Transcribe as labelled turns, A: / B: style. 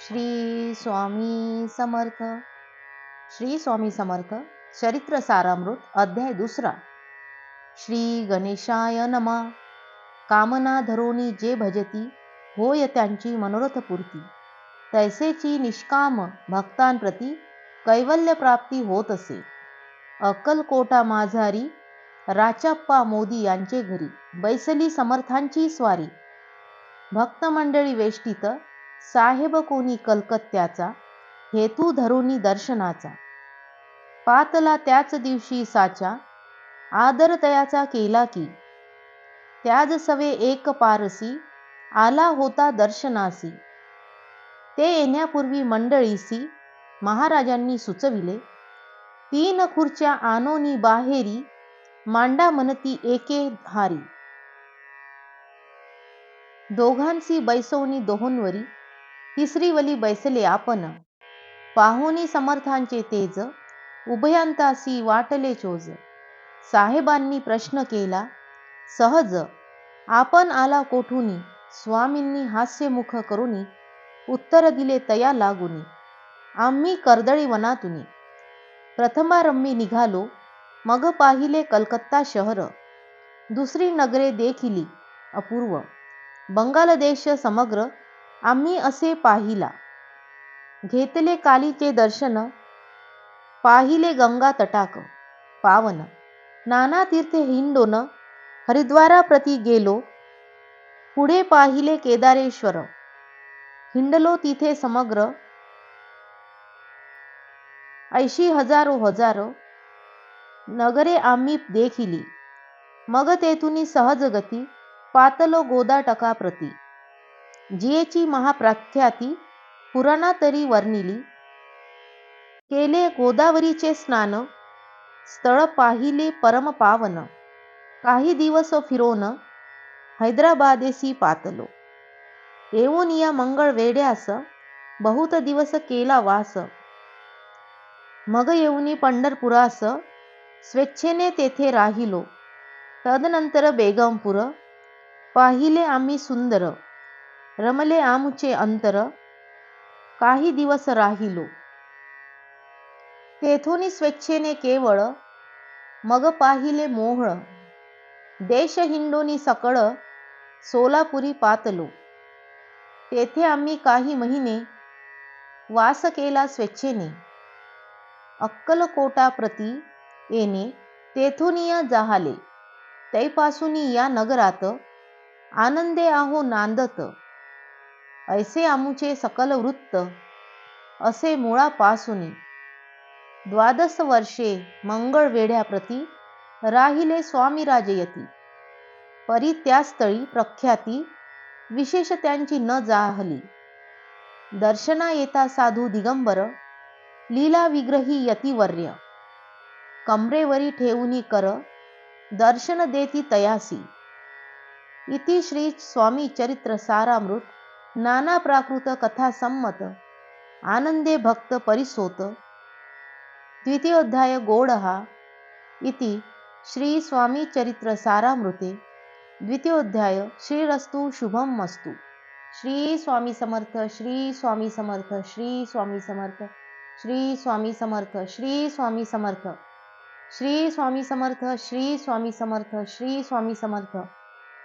A: श्री स्वामी समर्थ. श्री स्वामी समर्थ चरित्र सारामृत अध्याय दुसरा. श्री गणेशाय नमा. कामना धरोनी जे भजती होय त्यांची मनोरथपूर्ती तैसेची निष्काम भक्तांप्रती कैवल्य प्राप्ती होत असे. अक्कलकोटा माझारी राचाप्पा मोदी यांचे घरी बैसली समर्थांची स्वारी. भक्त मंडळी वेष्टीत साहेब कोणी कलकत्त्याचा? हेतू धरुनी दर्शनाचा. पातला त्याच दिवशी साचा आदर तयाचा केला की. त्याज सवे एक पारसी आला होता दर्शनासी. ते येण्यापूर्वी मंडळीसी महाराजांनी सुचविले. तीन खुर्च्या आनोनी बाहेरी मांडा मनती एके हारी दोघांसी बैसवणी दोहोंवरी तिसरी वली बैसले आपण. पाहुनी समर्थांचे तेज उभयांतासी वाटले चोज. साहेबांनी प्रश्न केला सहज आपण आला कोठुनी? स्वामींनी हास्यमुख करुनी उत्तर दिले तया लागुनी. आम्ही कर्दळी वनातुनी. प्रथमारंभी निघालो मग पाहिले कलकत्ता शहर. दुसरी नगरे देखिली अपूर्व. बंगाल देश समग्र आम्ही असे पाहिला. घेतले कालीचे दर्शन पाहिले गंगा तटाक पावन. नाना तीर्थ हिंडोन हरिद्वाराप्रती गेलो. पुढे पाहिले केदारेश्वर. हिंडलो तिथे समग्र ऐशी हजारो हजारो नगरे आम्ही देखिली. मग तेथून सहज गती पातलो गोदा टकाप्रती जियेची महाप्रख्याती पुराणा तरी वर्णिली. केले गोदावरीचे स्नान स्थळ पाहिले परम पावन काही दिवस फिरोन हैदराबादेसी पातलो. येऊन या मंगळ वेड्यास बहुत दिवस केला वास. मग येऊनी पंढरपुरास स्वेच्छेने तेथे राहिलो. तदनंतर बेगमपूर पाहिले आम्ही सुंदर. रमले आमचे अंतर काही दिवस राहिलो. तेथोनी स्वेच्छेने केवळ मग पाहिले मोहळ देश हिंडोनी सकळ सोलापुरी पातलो. तेथे आम्ही काही महिने वास केला स्वेच्छेने. अक्कलकोटाप्रती येणे तेथुनिया जाहाले. तैपासून या नगरात आनंदे आहो नांदत. ऐसे आमुचे सकल वृत्त असे मुळापासून द्वादश वर्षे मंगळ वेढ्याप्रती राहिले स्वामी राजयती परी त्या स्थळी प्रख्याती विशेष त्यांची न जाहली. दर्शना येता साधू दिगंबर लीला विग्रही यतिवर्य कमरेवरी ठेवूनी कर दर्शन देती तयासी. इति श्री स्वामी चरित्र सारामृत नाना प्राकृत कथा संमत आनंदे भक्त परिसोत। द्वितीयोध्याय गोडहा इति श्री स्वामी चरित्र सारामृते। द्वितीयोध्याय श्रीरस्तु शुभम मस्तु। श्री स्वामी समर्थ श्री स्वामी समर्थ श्री स्वामी समर्थ श्री स्वामी समर्थ श्री स्वामी समर्थ। श्री स्वामी समर्थ श्री स्वामी समर्थ श्री स्वामी समर्थ।